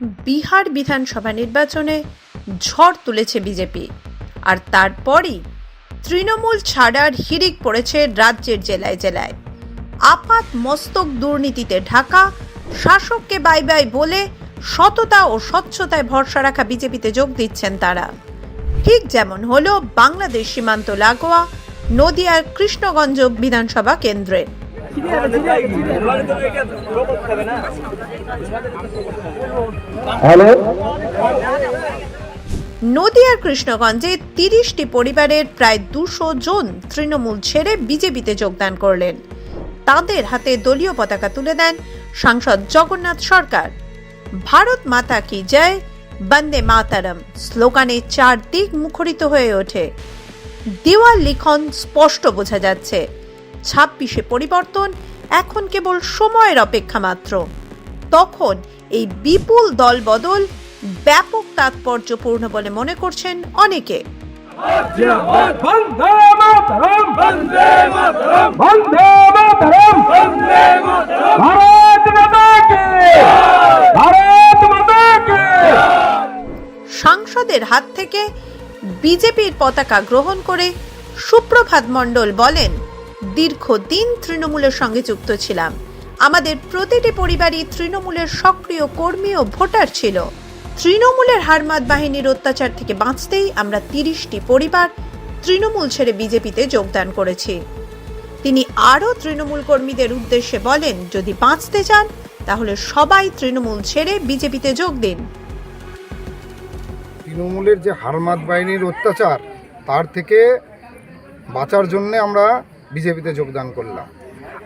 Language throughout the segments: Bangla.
বিহার বিধানসভা নির্বাচনে ঝড় তুলেছে বিজেপি। আর তারপরই তৃণমূল ছাড়ার হিড়িক পড়েছে রাজ্যের জেলায় জেলায়। আপাত মস্তক দুর্নীতিতে ঢাকা, শাসককে বাই বাই বলে সততা ও স্বচ্ছতায় ভরসা রাখা বিজেপিতে যোগ দিচ্ছেন তারা। ঠিক যেমন হলো বাংলাদেশ সীমান্ত লাগোয়া নদিয়ার কৃষ্ণগঞ্জ বিধানসভা কেন্দ্রে। হ্যালো? নদিয়ার কৃষ্ণগঞ্জে তিরিশটি পরিবারের প্রায় দুশো জন তৃণমূল ছেড়ে বিজেপিতে যোগদান করলেন। তাদের হাতে দলীয় পতাকা তুলে দেন সাংসদ জগন্নাথ সরকার। ভারত মাতা কি জয়, বন্দে মাতারম। স্লোগানে চারদিক মুখরিত হয়ে ওঠে। দেওয়াল লিখন স্পষ্ট বোঝা যাচ্ছে। ছাব্বিশে পরিবর্তন এখন কেবল সময়ের অপেক্ষা মাত্র। তখন এই বিপুল দলবদল ব্যাপক তাৎপর্যপূর্ণ বলে মনে করছেন অনেকে। সাংসদের হাত থেকে বিজেপির পতাকা গ্রহণ করে সুপ্রভাত মণ্ডল বলেন দীর্ঘদিন তৃণমূলের সঙ্গে যুক্ত ছিলাম। আমাদের প্রতিটি পরিবারই তৃণমূলের সক্রিয় কর্মী ও ভোটার ছিল। তৃণমূলের হারমাদ বাহিনীর অত্যাচার থেকে বাঁচতেই আমরা তিরিশটি পরিবার তৃণমূল ছেড়ে বিজেপিতে যোগদান করেছি। তিনি আরও তৃণমূল কর্মীদের উদ্দেশ্যে বলেন, যদি বাঁচতে চান, তাহলে সবাই তৃণমূল ছেড়ে বিজেপিতে যোগ দিন। তৃণমূলের যে হারমাদ বাহিনীর অত্যাচার, তার থেকে বাঁচার জন্য আমরা বিজেপিতে যোগদান করলাম।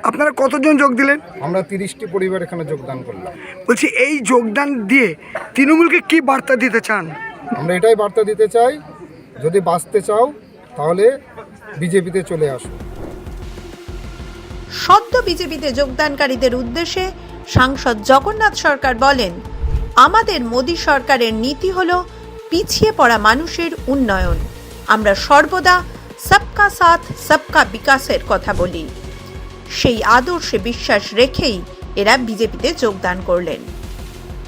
আপনারা কতজন যোগ দিলেন? আমরা তিরিশটি পরিবার এখানে যোগদান করলাম। বলছি এই যোগদান দিয়ে তৃণমূলকে কি বার্তা দিতে চান? আমরা এটাই বার্তা দিতে চাই যদি বাঁচতে চাও তাহলে বিজেপিতে চলে আসো। সদ্য বিজেপিতে যোগদানকারীদের উদ্দেশ্যে সাংসদ জগন্নাথ সরকার বলেন আমাদের মোদী সরকারের নীতি হল পিছিয়ে পড়া মানুষের উন্নয়ন। আমরা সর্বদা সবকা সাথ সবকা বিকাশের কথা বলি সেই আদর্শে বিশ্বাস রেখেই এরা বিজেপিতে যোগদান করলেন।